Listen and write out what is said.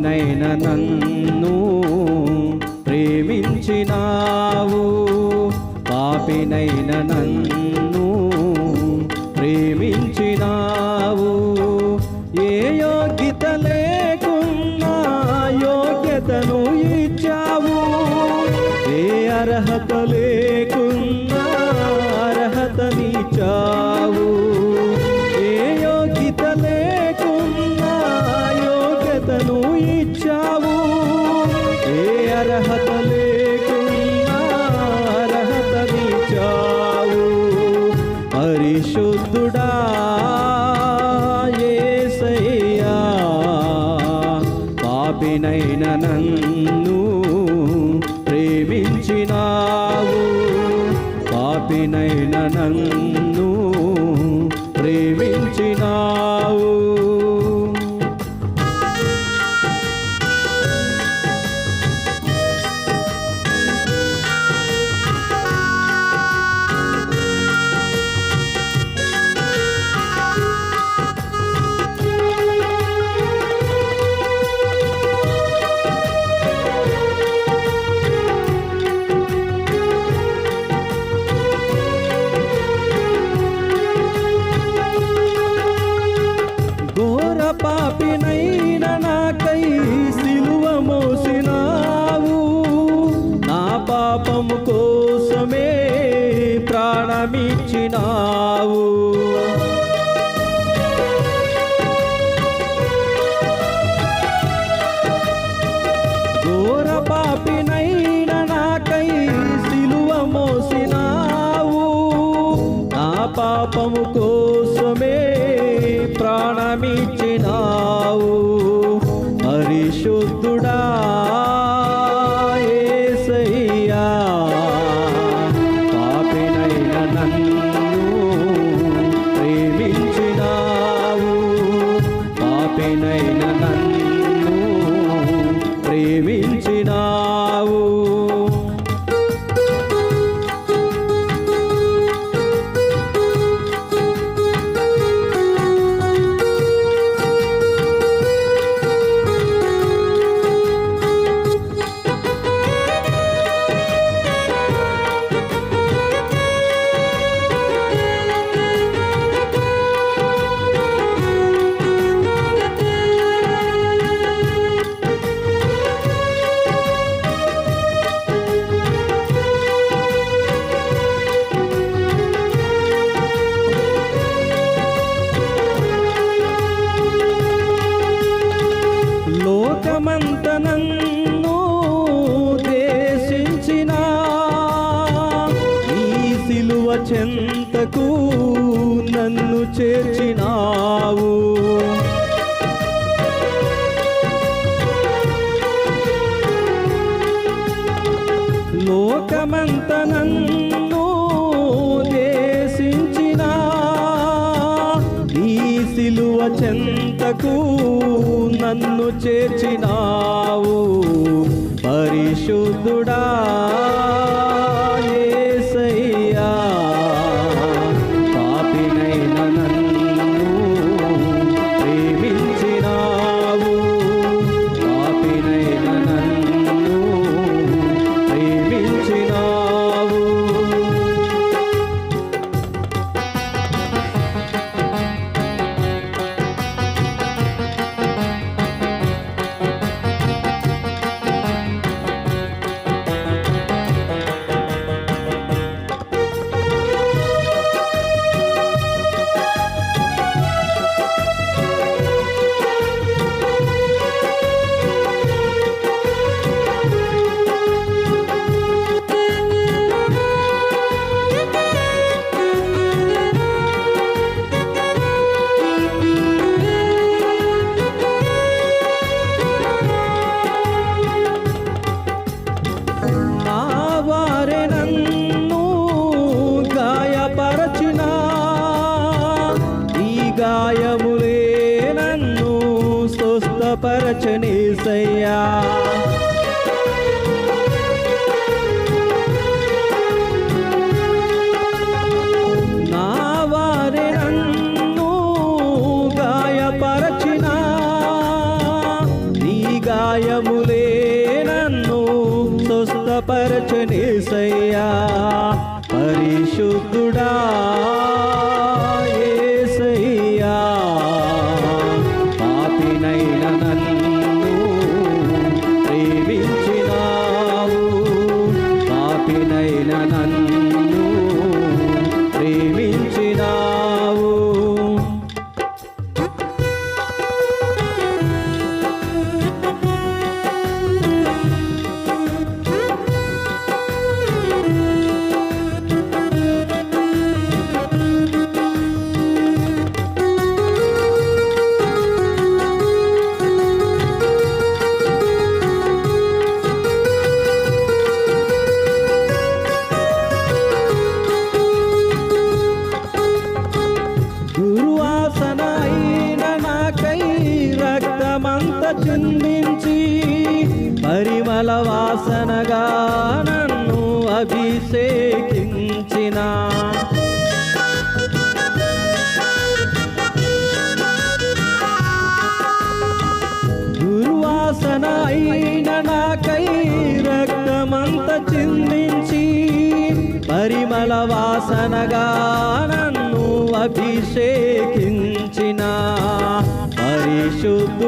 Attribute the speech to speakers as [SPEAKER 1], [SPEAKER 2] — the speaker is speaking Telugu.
[SPEAKER 1] నన్ను ప్రేమించినావు పాపినైన నన్ను ప్రేమించినావు. ఏ యోగ్యత లేకున్నా యోగ్యతను ఇచ్చావు ఏ అర్హత లేకు ఇచ్చావు? ఏ అర్హత లేకున్నా అర్హతనిచ్చావు పరిశుద్ధుడా యేసయ్యా పాపినైన నన్ను ప్రేమించినావు. పాపినైన నన్ను ప్రేమించినావు. పాపినైన నాకై సిలువ మోసినావు. నా పాపము కోసమే ప్రాణమిచ్చినావు. పరిశుద్ధుడా వరకు నన్ను చేర్చినావు. లోకమంత నన్ను దేశించిన నీ సిలువ చెంతకు నన్ను చేర్చినావు. పరిశుద్ధుడా స్వస్థపరచనేసయ్యా నా నాయన నాకై రక్తమంత చిందించి పరిమళ వాసనగా నన్ను అభిషేకించిన. దుర్వాసన అయిన నాకై రక్తమంత చిందించి పరిమళ వాసనగా నన్ను అభిషేకించిన. పరిశుద్ధుడా